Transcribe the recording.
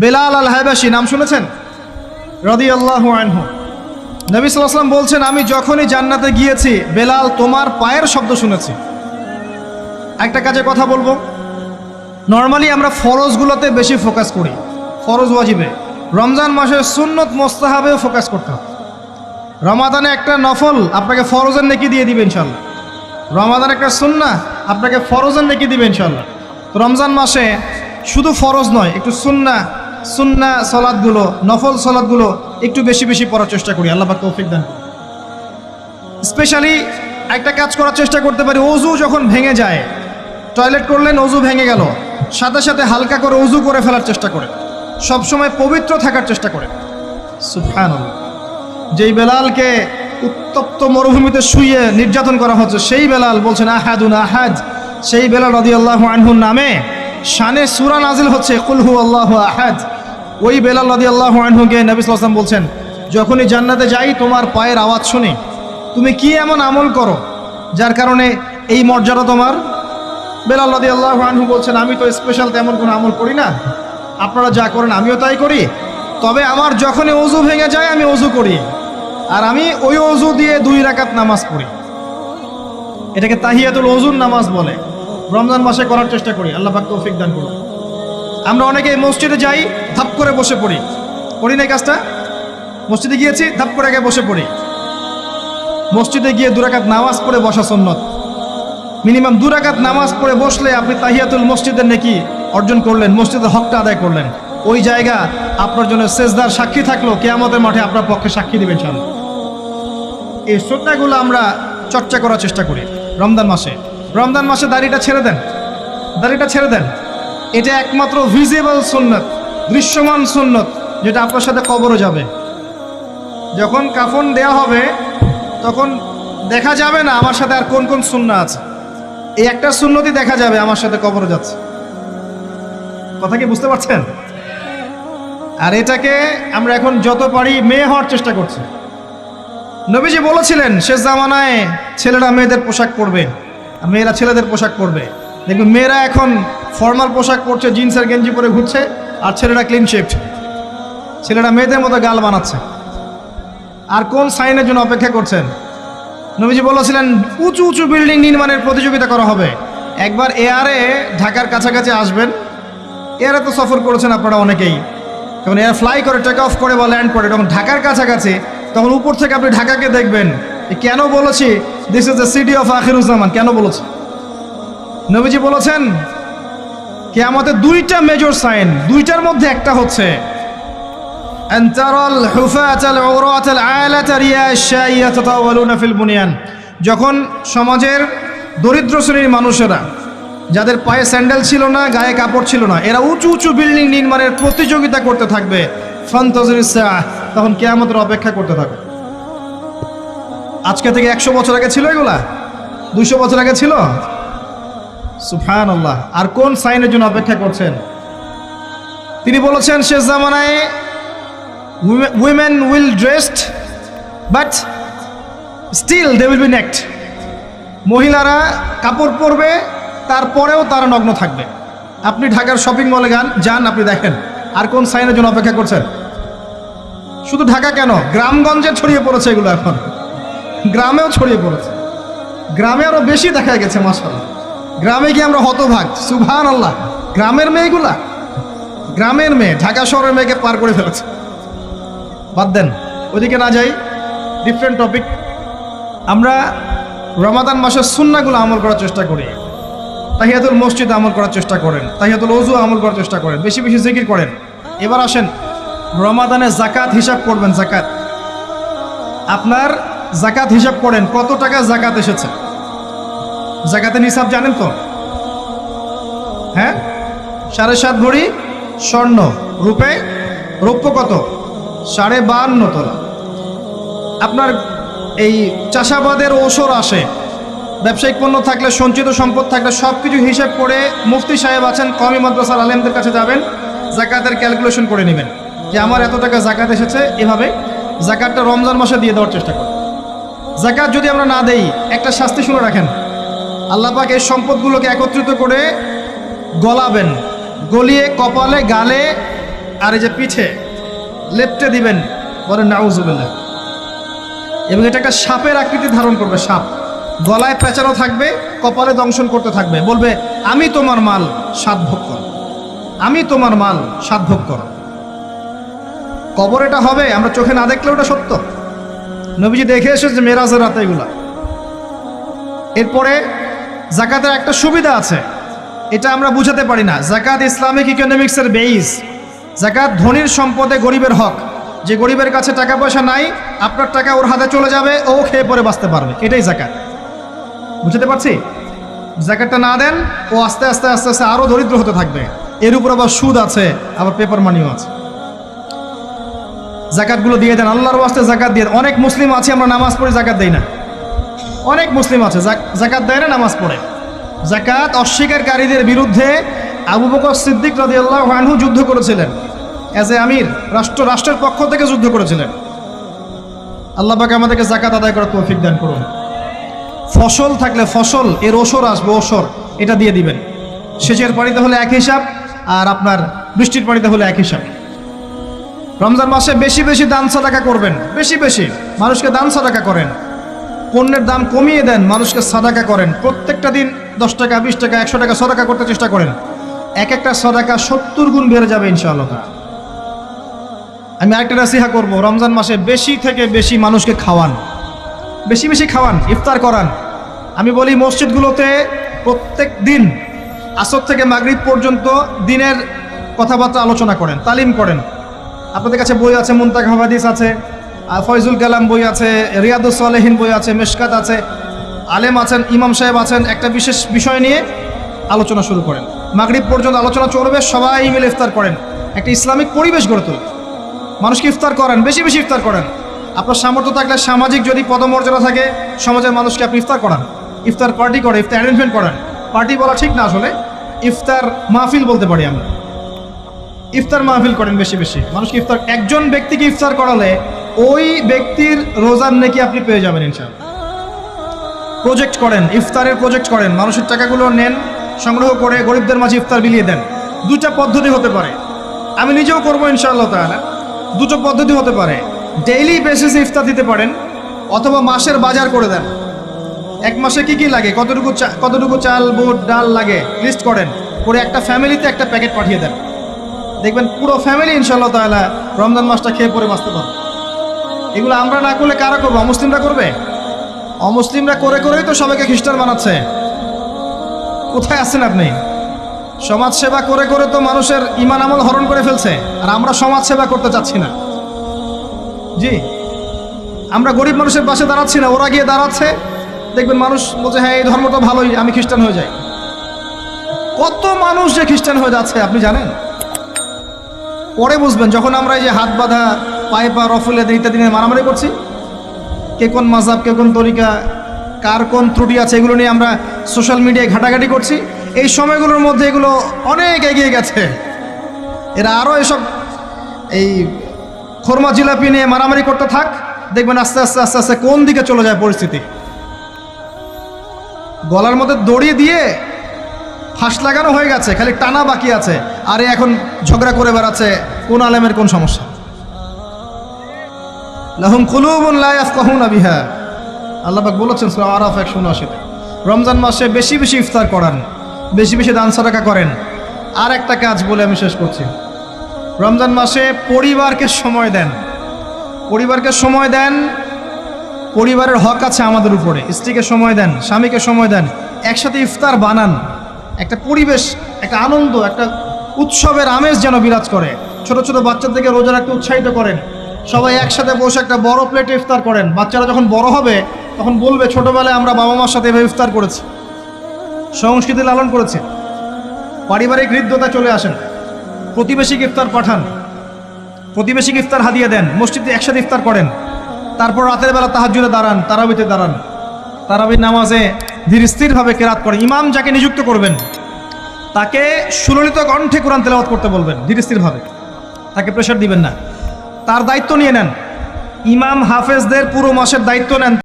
বেলাল আল হায়বাসী নাম শুনেছেন? রদি আল্লাহ আনহু। নবী সাল্লাম বলছেন, আমি যখনই জান্নাতে গিয়েছি, বেলাল তোমার পায়ের শব্দ শুনেছি। একটা কাজে কথা বলব। নর্মালি আমরা ফরজগুলোতে বেশি ফোকাস করি, ফরজ ওয়াজিবে। রমজান মাসে সুন্নত মোস্তাহাবেও ফোকাস করতে হবে রমাদানে একটা নফল আপনাকে ফরজের নেকি দিয়ে দিবে ইনশাল্লাহ রমাদান একটা সুন্না আপনাকে ফরজের নেকি দিবে ইনশাল্লাহ তো রমজান মাসে শুধু ফরজ নয়, একটু সুন্না সুন্না সলাদগুলো, নফল সলাদগুলো একটু বেশি বেশি পড়ার চেষ্টা করি। আল্লাহ তৌফিক দান স্পেশালি একটা কাজ করার চেষ্টা করতে পারি অজু যখন ভেঙে যায় টয়লেট করলেন অজু ভেঙে গেল, সাথে সাথে হালকা করে অজু করে ফেলার চেষ্টা করে সবসময় পবিত্র থাকার চেষ্টা করে সুবহানাল্লাহ। যেই বেলালকে উত্তপ্ত মরুভূমিতে শুয়ে নির্যাতন করা হচ্ছে, সেই বেলাল বলছেন, আহাদুন আহাদ। সেই বেলাল রদি আল্লাহ আনহুর নামে শানে সুরা নাজিল হচ্ছে কুলহু আল্লাহ আহাদ। ওই বেলাল রদি আল্লাহ আনহুকে নবী সাল্লাম বলছেন, যখনই জান্নাতে যাই, তোমার পায়ের আওয়াজ শুনি। তুমি কি এমন আমল করো যার কারণে এই মর্যাদা তোমার? বেলাল রদি আল্লাহ আনহু বলছেন, আমি তো স্পেশাল তেমন কোনো আমল করি না। আপনারা যা করেন আমিও তাই করি। তবে আমার যখনই অজু ভেঙে যায়, আমি অজু করি। আর আমি ওই অজু দিয়ে দুই রাকাত নামাজ পড়ি। এটাকে তাহিয়াতুল অজুর নামাজ বলে। রমজান মাসে করার চেষ্টা করি। আল্লাহ পাক তৌফিক দান করুন। আমরা অনেকে মসজিদে যাই ধাপ করে বসে পড়ি। করি না কাজটা? মসজিদে গিয়েছি, ধাপ করে আগে বসে পড়ি। মসজিদে গিয়ে দুরাকাত নামাজ পড়ে বসা সন্ন্যত মিনিমাম দুরাকাত নামাজ পড়ে বসলে আপনি তাহিয়াতুল মসজিদের নাকি অর্জন করলেন, মসজিদের হকটা আদায় করলেন। ওই জায়গা আপনার জন্য সেজদার সাক্ষী থাকল কেয়ামতের মাঠে আপনার পক্ষে সাক্ষী দিবেন সামনে এই শ্রদ্ধাগুলো আমরা চর্চা করার চেষ্টা করি রমজান মাসে। রমজান মাসে দাড়িটা ছেড়ে দেন। দাড়িটা ছেড়ে দেন। এটা একমাত্র ভিজিবল সুন্নত। দৃশ্যমান সুন্নত, যেটা আপনার সাথে কবরও যাবে। যখন কাফন দেয়া হবে, তখন দেখা যাবে না আমার সাথে আর কোন কোন সুন্না আছে। এই একটা সুন্নতি দেখা যাবে আমার সাথে কবর যাচ্ছে। কথা কি বুঝতে পারছেন? আর এটাকে আমরা এখন যত পারি মেয়ে হওয়ার চেষ্টা করছি। নবীজি বলেছিলেন শেষ জামানায় ছেলেরা মেয়েদের পোশাক পরবে, আর মেয়েরা ছেলেদের পোশাক পরবে। দেখবেন মেয়েরা এখন ফর্মাল পোশাক পরছে জিন্সের গেঞ্জি পরে ঘুরছে। আর ছেলেরা ক্লিন শেফট ছেলেরা মেয়েদের মতো গাল বানাচ্ছে। আর কোন সাইনের জন্য অপেক্ষা করছেন? নবীজি বলেছিলেন, উঁচু উঁচু বিল্ডিং নির্মাণের প্রতিযোগিতা করা হবে। একবার এয়ারে ঢাকার কাছাকাছি আসবেন। এয়ারে তো সফর করেছেন আপনারা অনেকেই। যখন এয়ার ফ্লাই করে টেক অফ করে বা ল্যান্ড করে তখন ঢাকার কাছাকাছি, তখন উপর থেকে আপনি ঢাকাকে দেখবেন। কেন বলেছি? This is the city of Akhiruzzaman কেন বলেছি? নবীজি বলেছেন কেয়ামতে দুইটা মেজর সাইন দুইটার মধ্যে একটা হচ্ছে যখন সমাজের দরিদ্র শ্রেণির মানুষেরা, যাদের পায়ে স্যান্ডেল ছিল না, গায়ে কাপড় ছিল না, এরা উঁচু উঁচু বিল্ডিং নির্মাণের প্রতিযোগিতা করতে থাকবে তখন কেয়ামতের অপেক্ষা করতে থাকবে। আজকে থেকে একশো বছর আগে ছিল এগুলা? দুইশো বছর আগে ছিল? সুফান আল্লাহ আর কোন সাইনের জন্য অপেক্ষা করছেন? তিনি বলেছেন, শেষ জামানায় women will dressed but still they will be naked. মহিলারা কাপড় পরবে, তারপরেও তারা নগ্ন থাকবে। আপনি ঢাকার শপিং মলে গান যান আপনি দেখেন। আর কোন সাইনের জন্য অপেক্ষা করছেন? শুধু ঢাকা কেন? গ্রামগঞ্জে ছড়িয়ে পড়েছে এগুলো এখন। গ্রামেও ছড়িয়ে পড়েছে। গ্রামে আরও বেশি দেখা গেছে মাসাল্লাহ গ্রামে গিয়ে আমরা হতভাগ। সুভান আল্লাহ গ্রামের মেয়েগুলা? গ্রামের মেয়ে, ঢাকা শহরের মেয়েকে পার করে ফেলেছে। বাদ দেন ওদিকে না যাই ডিফারেন্ট টপিক আমরা রমাদান মাসের সুন্নাগুলো আমল করার চেষ্টা করি। তাহিয়াতুল মসজিদ আমল করার চেষ্টা করেন, তাহিয়াতুল ওজু আমল করার চেষ্টা করেন, বেশি বেশি জিকির করেন। এবার আসেন, রমাদানে জাকাত হিসাব করবেন জাকাত আপনার জাকাত হিসাব করেন, কত টাকা জাকাত এসেছে? জাকাতের নিসাব জানেন তো? হ্যাঁ? সাড়ে সাত ভরি স্বর্ণ। রূপে রৌপ্য কত? সাড়ে বাহান্ন তোলা। আপনার এই চাষাবাদের ওসর আসে। ব্যবসায়িক পণ্য থাকলে, সঞ্চিত সম্পদ থাকলে সব কিছু হিসেব করে মুফতি সাহেব আছেন কমি মাদ্রাসার আলেমদের কাছে যাবেন, জাকাতের ক্যালকুলেশন করে নেবেন যে আমার এত টাকা জাকাত এসেছে এভাবে, জাকাতটা রমজান মাসে দিয়ে দেওয়ার চেষ্টা করুন। জাকাত যদি আমরা না দেই, একটা শাস্তি শুনে রাখেন। আল্লাহ পাক এই সম্পদগুলোকে একত্রিত করে গলাবেন, গলিয়ে, কপালে, গালে আর এই যে পিঠে লেপটে দিবেন বলেন নাউজুবিল্লাহ। এবং এটা একটা সাপের আকৃতি ধারণ করবে, সাপ। গলায় পেঁচানো থাকবে, কপালে দংশন করতে থাকবে। বলবে, আমি তোমার মাল সাত ভোগ করো। আমি তোমার মাল সাত ভোগ করো। কবর এটা হবে, আমরা চোখে না দেখলে ওটা সত্য। নবীজি দেখে এসেছে মেরাজের রাতে এগুলা। এরপরে জাকাতের একটা সুবিধা আছে। এটা আমরা বুঝাতে পারি না। জাকাত ইসলামিক ইকোনমিক্সের বেইস জাকাত ধনীর সম্পদে গরিবের হক। যে গরিবের কাছে টাকা পয়সা নাই, আপনার টাকা ওর হাতে চলে যাবে, ও খেয়ে পরে বাঁচতে পারবে। এটাই জাকাত। বুঝতে পারছি? জাকাতটা না দেন, ও আস্তে আস্তে আস্তে আস্তে আরও দরিদ্র হতে থাকবে। এর উপর আবার সুদ আছে, আবার পেপার মানিও আছে। জাকাতগুলো দিয়ে দেন। আল্লাহর ওয়াস্তে জাকাত দিয়ে। অনেক মুসলিম আছে, আমরা নামাজ পড়ে জাকাত দেই না। অনেক মুসলিম আছে। জাক- জাকাত দেয় না, নামাজ পড়ে। জাকাত অস্বীকারীদের বিরুদ্ধে আবু বকর সিদ্দিক রাজি আল্লাহ আনহু যুদ্ধ করেছিলেন। অ্যাজ এ আমির, রাষ্ট্র, রাষ্ট্রের পক্ষ থেকে যুদ্ধ করেছিলেন। আল্লাহ পাকে আমাদেরকে জাকাত আদায় করার তৌফিক দান করুন। ফসল থাকলে ফসল, এর ওসর আসবে ওসর, এটা দিয়ে দিবেন। সেচের পানিতে হলে এক হিসাব, আর আপনার বৃষ্টির পানিতে হলে এক হিসাব। রমজান মাসে বেশি বেশি দান সাদাকা করবেন, বেশি বেশি। মানুষকে দান সাদাকা করেন। পণ্যের দাম কমিয়ে দেন, মানুষকে সাদাকা করেন। প্রত্যেকটা দিন দশ টাকা, বিশ টাকা, একশো টাকা সদাকা করতে চেষ্টা করেন। এক একটা সদাকা সত্তর গুণ বেড়ে যাবে ইনশাআল্লাহ। আমি আরেকটা নাসিহা করব, রমজান মাসে বেশি থেকে বেশি মানুষকে খাওয়ান। বেশি বেশি খাওয়ান, ইফতার করান। আমি বলি, মসজিদগুলোতে প্রত্যেক দিন আসর থেকে মাগরিব পর্যন্ত দিনের কথাবার্তা আলোচনা করেন, তালিম করেন। আপনাদের কাছে বই আছে মুন্তাক হাদিস আছে। ফয়জুল কালাম বই আছে, রিয়াদুস সালেহীন বই আছে, মেশকাত আছে, আলেম আছেন, ইমাম সাহেব আছেন, একটা বিশেষ বিষয় নিয়ে আলোচনা শুরু করেন। মাগরিব পর্যন্ত আলোচনা চলবে, সবাই মিলে ইফতার করেন। একটা ইসলামিক পরিবেশ গড়ে তোলেন। মানুষকে ইফতার করেন, বেশি বেশি ইফতার করেন। আপনার সামর্থ্য থাকলে সামাজিক যদি পদমর্যাদা থাকে, সমাজের মানুষকে আপনি ইফতার করান। ইফতার পার্টি করে, ইফতার অ্যারেঞ্জমেন্ট করেন। পার্টি বলা ঠিক না আসলে, ইফতার মাহফিল বলতে পারি আমরা। ইফতার মাহফিল করেন বেশি বেশি। মানুষকে ইফতার, একজন ব্যক্তিকে ইফতার করালে ওই ব্যক্তির রোজার নাকি আপনি পেয়ে যাবেন ইনশাআল্লাহ। প্রজেক্ট করেন, ইফতারের প্রজেক্ট করেন, মানুষের টাকাগুলো নেন, সংগ্রহ করে গরিবদের মাঝে ইফতার বিলিয়ে দেন। দুটা পদ্ধতি হতে পারে। আমি নিজেও করব ইনশাআল্লাহ তাহলে দুটো পদ্ধতি হতে পারে। ডেইলি বেসিসে ইফতার দিতে পারেন, অথবা মাসের বাজার করে দেন। এক মাসে কি কি লাগে? কতটুকু কতটুকু চাল, বুট, ডাল লাগে? লিস্ট করেন। করে একটা ফ্যামিলিতে একটা প্যাকেট পাঠিয়ে দেন। দেখবেন পুরো ফ্যামিলি ইনশাআল্লাহ তাআলা রমজান মাসটা খেয়ে পরে বাঁচতে পারবে। এগুলো আমরা না করলে কারা করব? অমুসলিমরা করবে? অমুসলিমরা করে করেই তো সবাইকে খ্রিস্টান বানাচ্ছে। কোথায় আছেন আপনি? সমাজ সেবা করে করে তো মানুষের ইমান আমল হরণ করে ফেলছে, আর আমরা সমাজ সেবা করতে চাচ্ছি না। জি, আমরা গরিব মানুষের পাশে দাঁড়াচ্ছি না, ওরা গিয়ে দাঁড়াচ্ছে, দেখবেন মানুষ বলছে হ্যাঁ এই ধর্মটা ভালোই, আমি খ্রিস্টান হয়ে যাই। কত মানুষ যে খ্রিস্টান হয়ে যাচ্ছে, আপনি জানেন? পরে বুঝবেন, যখন আমরা এই যে হাত বাঁধা পায়ে পা রফুলে ইত্যাদি নিয়ে মারামারি করছি। কে কোন মাজাব, কে কোন তরিকা, কার কোন ত্রুটি আছে, এগুলো নিয়ে আমরা সোশ্যাল মিডিয়ায় ঘাটাঘাটি করছি। এই সময়গুলোর মধ্যে এগুলো অনেক এগিয়ে গেছে। এরা আরও এসব এই খোরমা জিলাপি নিয়ে মারামারি করতে থাক। দেখবেন আস্তে আস্তে আস্তে আস্তে কোন দিকে চলে যায় পরিস্থিতি। গলার মধ্যে দড়িয়ে দিয়ে ফাঁস লাগানো হয়ে গেছে, খালি টানা বাকি আছে। আরে এখন ঝগড়া করে বেড়াচ্ছে কোন আলেমের কোন সমস্যা? লাহুম কুলুবুন লা ইয়াফকাহুনা বিহা। আল্লাহ বলেছেন সূরা আরাফ 179 রমজান মাসে বেশি বেশি ইফতার করান, বেশি বেশি দান সাদাকা করেন। আর একটা কাজ বলে আমি শেষ করছি। রমজান মাসে পরিবারকে সময় দেন। পরিবারকে সময় দেন, পরিবারের হক আছে আমাদের উপরে। স্ত্রীকে সময় দেন, স্বামীকে সময় দেন, একসাথে ইফতার বানান। একটা পরিবেশ, একটা আনন্দ, একটা উৎসবের আমেজ যেন বিরাজ করে। ছোট ছোট বাচ্চাদেরকে রোজা রাখতে উৎসাহিত করেন। সবাই একসাথে বসে একটা বড় প্লেটে ইফতার করেন। বাচ্চারা যখন বড় হবে, তখন বলবে, ছোটবেলায় আমরা বাবা মার সাথে এভাবে ইফতার করেছি। সংস্কৃতি লালন করেছে। পারিবারিক হৃদ্যতা চলে আসেন। প্রতিবেশীকে ইফতার পাঠান। প্রতিবেশীকে ইফতার হাদিয়ে দেন। মসজিদে একসাথে ইফতার করেন। তারপর রাতের বেলা তাহাজুদে দাঁড়ান, তারাবিতে দাঁড়ান। তারাবির নামাজে ধীর স্থিরভাবে কেরাত করেন। ইমাম যাকে নিযুক্ত করবেন, তাকে সুললিত কণ্ঠে কোরআন তেলাওয়াত করতে বলবেন, ধীর স্থিরভাবে। তাকে প্রেশার দিবেন না। তার দায়িত্ব নিয়ে নেন। ইমাম হাফেজদের পুরো মাসের দায়িত্ব নেন।